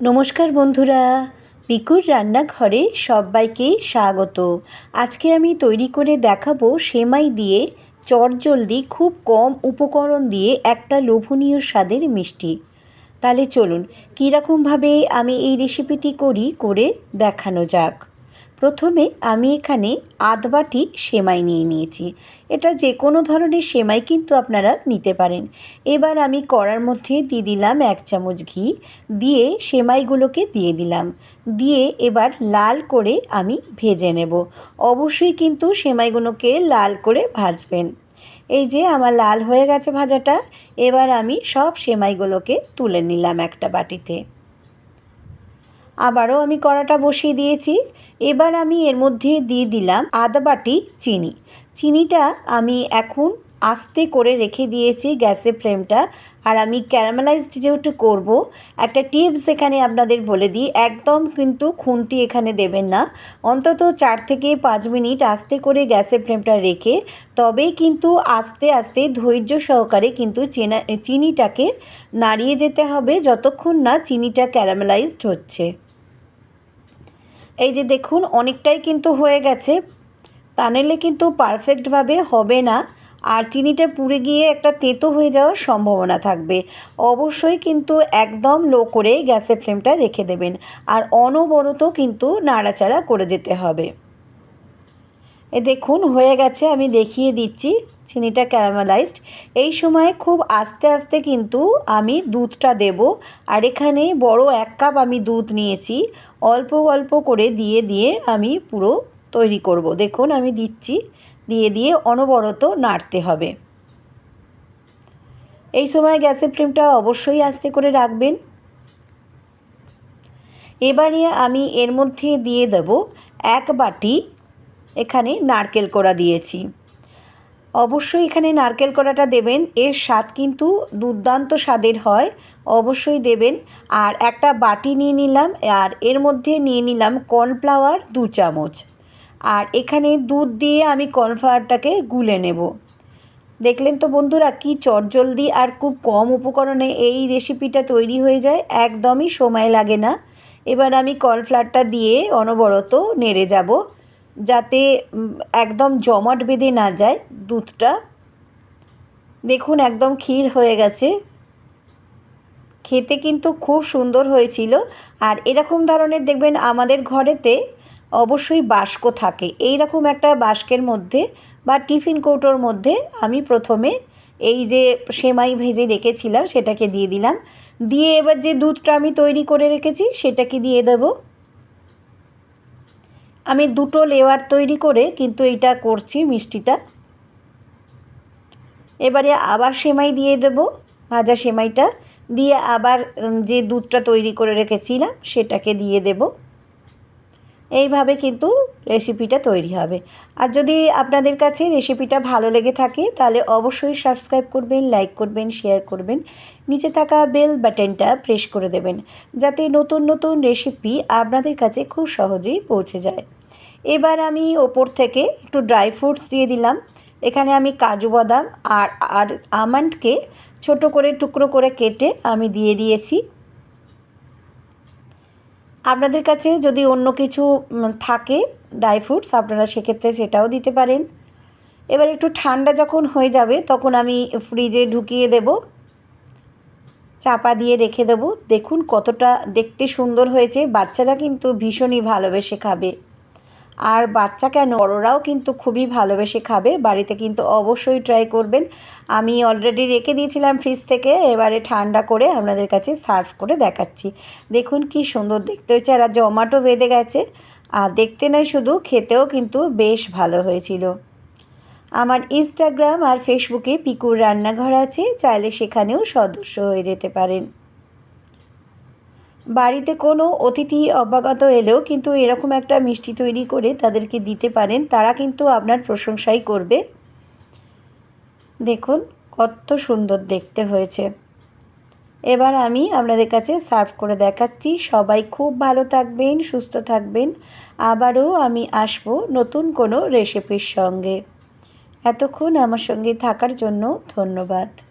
নমস্কার বন্ধুরা, রিকুর রান্নাঘরে সবাইকে স্বাগত। আজকে আমি তৈরি করে দেখাবো সেমাই দিয়ে চটজলদি খুব কম উপকরণ দিয়ে একটা লোভনীয় স্বাদের মিষ্টি। তাহলে চলুন, কীরকমভাবে আমি এই রেসিপিটি করি, করে দেখানো যাক। প্রথমে আমি এখানে আধ বাটি সেমাই নিয়ে নিয়েছি। এটা যে কোনো ধরনের সেমাই কিন্তু আপনারা নিতে পারেন। এবার আমি কড়ার মধ্যে দিয়ে দিলাম এক চামচ ঘি, দিয়ে সেমাইগুলোকে দিয়ে দিলাম। দিয়ে এবার লাল করে আমি ভেজে নেব। অবশ্যই কিন্তু সেমাইগুলোকে লাল করে ভাজবেন। এই যে আমার লাল হয়ে গেছে ভাজাটা, এবার আমি সব সেমাইগুলোকে তুলে নিলাম একটা বাটিতে। আবারও আমি কড়াটা বসিয়ে দিয়েছি। এবার আমি এর মধ্যে দিয়ে দিলাম আদা বাটি চিনি। চিনিটা আমি এখন আস্তে করে রেখে দিয়েছি গ্যাসের ফ্লেমটা। আর আমি ক্যারামেলাইজড যেহেতু করব, একটা টিপস এখানে আপনাদের বলে দিই, একদম কিন্তু খুন্তি এখানে দেবেন না। অন্তত চার থেকে পাঁচ মিনিট আস্তে করে গ্যাসের ফ্লেমটা রেখে, তবেই কিন্তু আস্তে আস্তে ধৈর্য সহকারে কিন্তু চেনা চিনিটাকে নাড়িয়ে যেতে হবে, যতক্ষণ না চিনিটা ক্যারামেলাইজড হচ্ছে। এই যে দেখুন, অনেকটাই কিন্তু হয়ে গেছে। তা নাহলে কিন্তু পারফেক্টভাবে হবে না। আর চিনিটা পুড়ে গিয়ে একটা তেতো হয়ে যাওয়ার সম্ভাবনা থাকবে। অবশ্যই কিন্তু একদম লো করে গ্যাসের ফ্লেমটা রেখে দেবেন। আর অনবরত কিন্তু নাড়াচাড়া করে যেতে হবে। এ দেখুন, হয়ে গেছে, আমি দেখিয়ে দিচ্ছি, চিনিটা ক্যারামেলাইজড এই সময় খুব আস্তে আস্তে কিন্তু আমি দুধটা দেব, আর এখানে বড় এক কাপ আমি দুধ নিয়েছি। অল্প অল্প করে দিয়ে দিয়ে আমি পুরো তৈরি করব। দেখুন, আমি দিচ্ছি, দিয়ে দিয়ে অনবরত নাড়তে হবে। এই সময় গ্যাসের ফ্লেমটা অবশ্যই আস্তে করে রাখবেন। এবারে আমি এর মধ্যে দিয়ে দেব এক বাটি এখানে নারকেল কোড়া দিয়েছি। অবশ্যই এখানে নারকেল কড়াটা দেবেন, এর স্বাদ কিন্তু দুর্দান্ত স্বাদের হয়, অবশ্যই দেবেন। আর একটা বাটি নিয়ে নিলাম, আর এর মধ্যে নিয়ে নিলাম কর্নফ্লাওয়ার দু চামচ। আর এখানে দুধ দিয়ে আমি কর্নফ্লাওয়ারটাকে গুলে নেব। দেখলেন তো বন্ধুরা, কি চটজলদি আর খুব কম উপকরণে এই রেসিপিটা তৈরি হয়ে যায়, একদমই সময় লাগে না। এবার আমি কর্নফ্লাওয়ারটা দিয়ে অনবরত নেড়ে যাব। যাতে একদম জমাট বেঁধে না যায় দুধটা। দেখুন, একদম ক্ষীর হয়ে গেছে। খেতে কিন্তু খুব সুন্দর হয়েছিল। আর এরকম ধরনের দেখবেন আমাদের ঘরেতে অবশ্যই বাস্ক থাকে। এই রকম একটা বাস্কের মধ্যে বা টিফিন কৌটোর মধ্যে আমি প্রথমে এই যে সেমাই ভেজে রেখেছিলাম, সেটাকে দিয়ে দিলাম। দিয়ে এবার যে দুধটা আমি তৈরি করে রেখেছি, সেটাকে দিয়ে দেবো। আমি দুটো লেয়ার তৈরি করে কিন্তু এটা করছি মিষ্টিটা। এবারে আবার সেমাই দিয়ে দেব, ভাজা সেমাইটা। দিয়ে আবার যে দুধটা তৈরি করে রেখেছিলাম, সেটাকে দিয়ে দেব। এইভাবে কিন্তু রেসিপিটা তৈরি হবে। আর যদি আপনাদের কাছে রেসিপিটা ভালো লেগে থাকে, তাহলে অবশ্যই সাবস্ক্রাইব করবেন, লাইক করবেন, শেয়ার করবেন। নিচে থাকা বেল বাটনটা প্রেস করে দেবেন, যাতে নতুন নতুন রেসিপি আপনাদের কাছে খুব সহজেই পৌঁছে যায়। এবার আমি ওপর থেকে একটু ড্রাই ফ্রুটস দিয়ে দিলাম। এখানে আমি কাজু বাদাম আর আর আমন্ডকে ছোট করে টুকরো করে কেটে আমি দিয়ে দিয়েছি। আপনাদের কাছে যদি অন্য কিছু থাকে ড্রাই ফ্রুটস আপনারা সেক্ষেত্রে সেটাও দিতে পারেন। এবার একটু ঠান্ডা যখন হয়ে যাবে, তখন আমি ফ্রিজে ঢুকিয়ে দেব। চাপা দিয়ে রেখে দেব। দেখুন কতটা দেখতে সুন্দর হয়েছে। বাচ্চারা কিন্তু ভীষণই ভালোবেসে খাবে। আর বাচ্চা কেন? বড়োরাও কিন্তু খুবই ভালোবেসে খাবে, বাড়িতে কিন্তু অবশ্যই ট্রাই করবেন। আমি অলরেডি রেখে দিয়েছিলাম ফ্রিজ থেকে, এবারে ঠান্ডা করে আপনাদের কাছে সার্ভ করে দেখাচ্ছি। দেখুন কি সুন্দর দেখতে হয়েছে, আর জমাটো বেঁধে গেছে। আর দেখতে নয় শুধু, খেতেও কিন্তু বেশ ভালো হয়েছিল। আমার ইনস্টাগ্রাম আর ফেসবুকে পিকুর রান্নাঘর আছে, চাইলে সেখানেও সদস্য হয়ে যেতে পারেন। বাড়িতে কোনো অতিথি অভ্যাগত এলেও কিন্তু এরকম একটা মিষ্টি তৈরি করে তাদেরকে দিতে পারেন। তারা কিন্তু আপনার প্রশংসাই করবে। দেখুন, কত সুন্দর দেখতে হয়েছে। এবার আমি আপনাদের কাছে সার্ভ করে দেখাচ্ছি। সবাই খুব ভালো থাকবেন, সুস্থ থাকবেন। আবারও আমি আসব নতুন কোনো রেসিপির সঙ্গে। এতক্ষণ আমার সঙ্গে থাকার জন্য ধন্যবাদ।